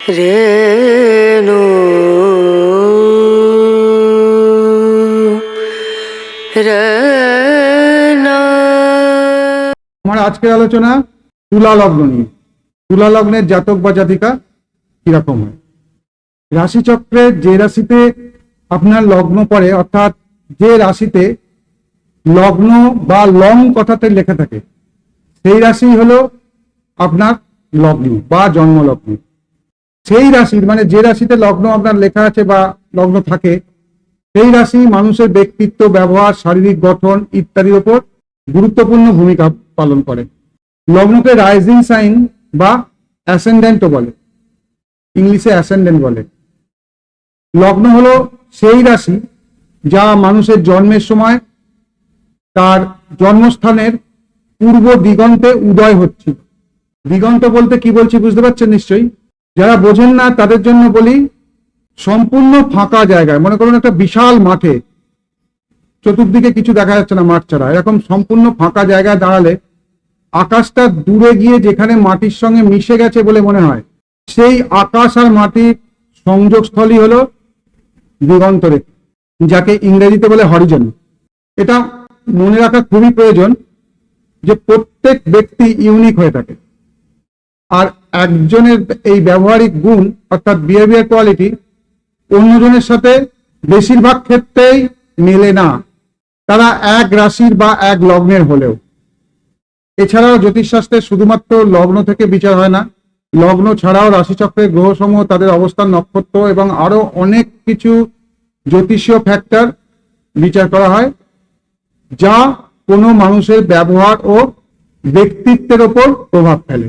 রেণু আমার আজকের আলোচনা তুলা লগ্ন নিয়ে। তুলা লগ্নের জাতক বা জাতিকা কীরকম হয়? রাশিচক্রে যে রাশিতে আপনার লগ্ন পড়ে, অর্থাৎ যে রাশিতে লগ্ন বা লং কথাতে লেখা থাকে, সেই রাশি হলো আপনার লগ্ন বা জন্ম লগ্ন সেই রাশির মানে যে রাশিতে লগ্ন আপনার লেখা আছে বা লগ্ন থাকে, সেই রাশি মানুষের ব্যক্তিত্ব, ব্যবহার, শারীরিক গঠন ইত্যাদির উপর গুরুত্বপূর্ণ ভূমিকা পালন করে। লগ্নকে রাইজিং সাইন বা অ্যাসেন্ডেন্টও বলে। ইংলিশে অ্যাসেন্ডেন্ট বলে। লগ্ন হলো সেই রাশি যা মানুষের জন্মের সময় তার জন্মস্থানের পূর্ব দিগন্তে উদয় হচ্ছিল। দিগন্ত বলতে কি বলছি বুঝতে পারছেন নিশ্চয়ই? যারা বোঝেন না, তাদের জন্য বলি, সম্পূর্ণ ফাঁকা জায়গায়, মনে করুন একটা বিশাল মাঠে, চতুর্দিকে কিছু দেখা যাচ্ছে না মাঠ ছাড়া, এরকম সম্পূর্ণ ফাঁকা জায়গায় দাঁড়ালে আকাশটা দূরে গিয়ে যেখানে মাটির সঙ্গে মিশে গেছে বলে মনে হয়, সেই আকাশ আর মাটির সংযোগস্থলই হলো দিগন্ত রেখা যাকে ইংরেজিতে বলে হরিজন। এটা মনে রাখা খুবই প্রয়োজন যে প্রত্যেক ব্যক্তি ইউনিক হয়ে থাকে। আর একজনের এই ব্যবহারিক গুণ, অর্থাৎ বিহেভিয়ার কোয়ালিটি অন্যজনের সাথে বেশিরভাগ ক্ষেত্রেই মেলে না। তারা এক রাশির বা এক লগ্নের হলেও। এছাড়াও জ্যোতিষশাস্ত্রে শুধুমাত্র লগ্ন থেকে বিচার হয় না, লগ্ন ছাড়াও রাশিচক্রের গ্রহসমূহ, তাদের অবস্থান, নক্ষত্র এবং আরও অনেক কিছু জ্যোতিষীয় ফ্যাক্টর বিচার করা হয়, যা কোনো মানুষের ব্যবহার ও ব্যক্তিত্বের ওপর প্রভাব ফেলে।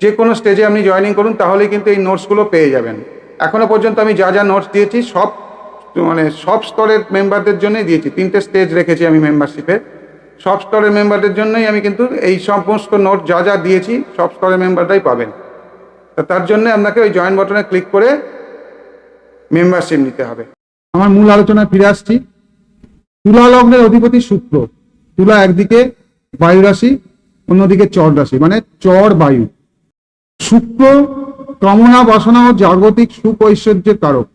যে কোনো স্টেজে আপনি জয়েনিং করুন, তাহলেই কিন্তু এই নোটসগুলো পেয়ে যাবেন। এখনও পর্যন্ত আমি যা যা নোটস দিয়েছি, সব মানে সব স্তরের মেম্বারদের জন্যই দিয়েছি। তিনটে স্টেজ রেখেছি আমি মেম্বারশিপে সব স্তরের মেম্বারদের জন্যই আমি কিন্তু এই সমস্ত নোট যা যা দিয়েছি, সব স্তরের মেম্বারটাই পাবেন। তা তার জন্য আপনাকে ওই জয়েন বটনে ক্লিক করে মেম্বারশিপ নিতে হবে। আমার মূল আলোচনায় ফিরে আসছি। তুলা লগ্নের অধিপতি শুক্র। তুলা একদিকে বায়ু রাশি অন্যদিকে চর রাশি মানে চর বায়ু। শুক্র, কামনা, বাসনা ও জাগতিক সুখ ঐশ্বর্যের কারক।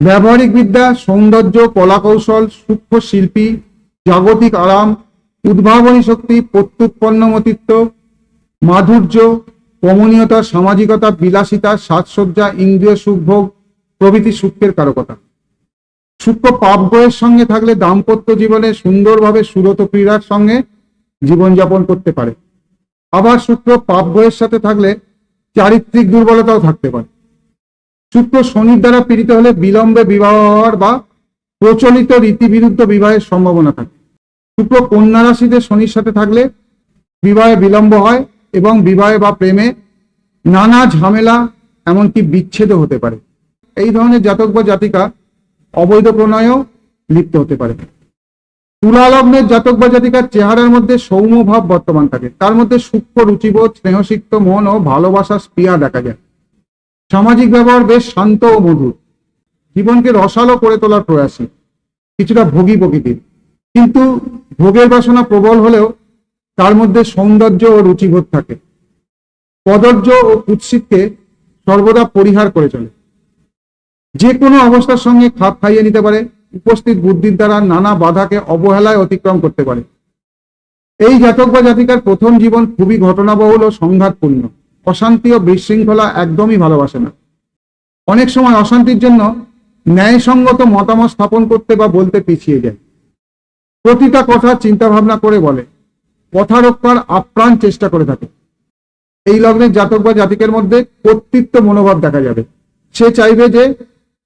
ব্যবহারিক বিদ্যা, সৌন্দর্য, কলাকৌশল, সূক্ষ্ম শিল্পী, জাগতিক আরাম, উদ্ভাবনী শক্তি, প্রত্যুৎপন্নমতিত্ব, মাধুর্য, কমনীয়তা, সামাজিকতা, বিলাসিতা, সাজসজ্জা, ইন্দ্রিয় সুখভোগ, প্রভৃতি সুখের কারকতা। শুক্র পাপ গ্রহের সঙ্গে থাকলে দাম্পত্য জীবনে সুন্দরভাবে সুরত ক্রীড়ার সঙ্গে জীবনযাপন করতে পারে। আবার শুক্র পাপ গ্রহের সাথে থাকলে চারিত্রিক দুর্বলতাও থাকতে পারে। শুক্র শনির দ্বারা পীড়িত হলে বিলম্বে বিবাহ হওয়ার বা প্রচলিত রীতিবিরুদ্ধ বিবাহের সম্ভাবনা থাকে। শুক্র কন্যা রাশিতে শনির সাথে থাকলে বিবাহে বিলম্ব হয় এবং বিবাহে বা প্রেমে নানা ঝামেলা এমনকি বিচ্ছেদও হতে পারে। এই ধরনের জাতক বা জাতিকা অবৈধ প্রণয়েও লিপ্ত হতে পারে। তুলা লগ্নের জাতক বা জাতিকার চেহারার মধ্যে সৌম্য ভাব বর্তমান থাকে। তার মধ্যে সূক্ষ্ম রুচিবোধ, স্নেহসিক্ত মন ও ভালোবাসার স্পৃহা দেখা যায়। সামাজিক ব্যবহার বেশ শান্ত ও মধুর। জীবনকে রসালো করে তোলার প্রয়াসী। কিছুটা ভোগী প্রকৃতির কিন্তু ভোগের বাসনা প্রবল হলেও তার মধ্যে সৌন্দর্য ও রুচিবোধ থাকে। কদর্য ও কুৎসিতকে সর্বদা পরিহার করে চলে। যে কোনো অবস্থার সঙ্গে খাপ খাইয়ে নিতে পারে উপস্থিত বুদ্ধির দ্বারা নানা বাধাকে অবহেলায় অতিক্রম করতে পারে। এই জাতক বা জাতিকার প্রথম জীবন খুবই ঘটনাবহুল ও সংঘাতপূর্ণ। অশান্তি ও বিশৃঙ্খলা একদমই ভালোবাসে না। অনেক সময় অশান্তির জন্য ন্যায়সঙ্গত মতামত স্থাপন করতে বা বলতে পিছিয়ে যায়। প্রতিটা কথা চিন্তা ভাবনা করে বলে কথা রক্ষার আপ্রাণ চেষ্টা করে থাকে। এই লগ্নের জাতক বা জাতিকের মধ্যে কর্তৃত্ব মনোভাব দেখা যাবে। সে চাইবে যে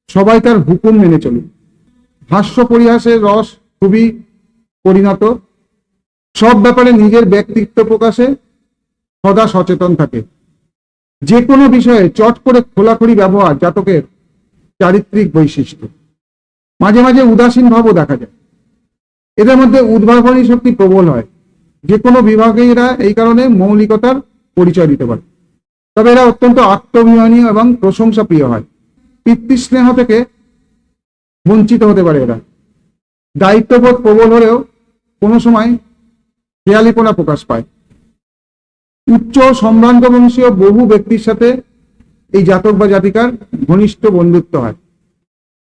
সবাই তার হুকুম মেনে চলুক। হাস্য পরিহাসের রস খুবই পরিণত। সব ব্যাপারে নিজের ব্যক্তিত্ব প্রকাশে সদা সচেতন থাকে। যে কোনো বিষয়ে চট করে খোলাখুলি ব্যবহার জাতকের চারিত্রিক বৈশিষ্ট্য। মাঝে মাঝে উদাসীন ভাবও দেখা যায়। এদের মধ্যে উদ্ভাবনী শক্তি প্রবল হয়। যে কোনো বিভাগে এরা এই কারণে মৌলিকতার পরিচয় দিতে পারে। তবে এরা অত্যন্ত আত্মবিমানী এবং প্রশংসা প্রিয় হয়। পিতৃস্নেহ থেকে বঞ্চিত হতে পারে এরা। দায়িত্ববোধ প্রবল হলেও কোনো সময় খেয়ালিপনা প্রকাশ পায়। উচ্চ সম্ভ্রান্ত বংশীয় বহু ব্যক্তির সাথে এই জাতক বা জাতিকার ঘনিষ্ঠ বন্ধুত্ব হয়।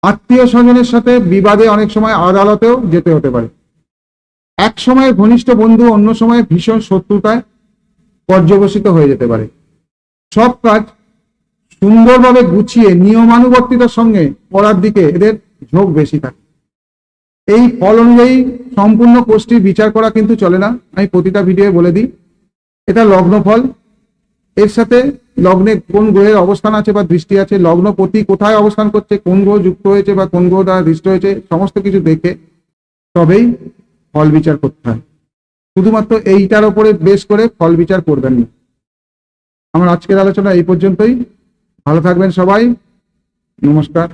আত্মীয় স্বজনের সাথে বিবাদে অনেক সময় আদালতেও যেতে হতে পারে। এক সময় ঘনিষ্ঠ বন্ধু অন্য সময় ভীষণ শত্রুতায় পর্যবসিত হয়ে যেতে পারে। সব কাজ সুন্দরভাবে গুছিয়ে নিয়মানুবর্তিতার সঙ্গে করার দিকে এদের ঝোঁক বেশি থাকে। এই ফল অনুযায়ী সম্পূর্ণ কোর্সটির বিচার করা কিন্তু চলে না। আমি প্রতিটা ভিডিও বলে দিই, এটা লগ্ন ফল। এর সাথে লগ্নে কোন গ্রহের অবস্থান আছে বা দৃষ্টি আছে, লগ্ন প্রতি কোথায় অবস্থান করছে, কোন গ্রহ যুক্ত হয়েছে বা কোন গ্রহ দ্বারা দৃষ্ট হয়েছে, সমস্ত কিছু দেখে তবেই ফল বিচার করতে হয়। শুধুমাত্র এইটার ওপরে বেশ করে ফল বিচার করবেন না। আমার আজকের আলোচনা এই পর্যন্তই। ভালো থাকবেন সবাই। নমস্কার।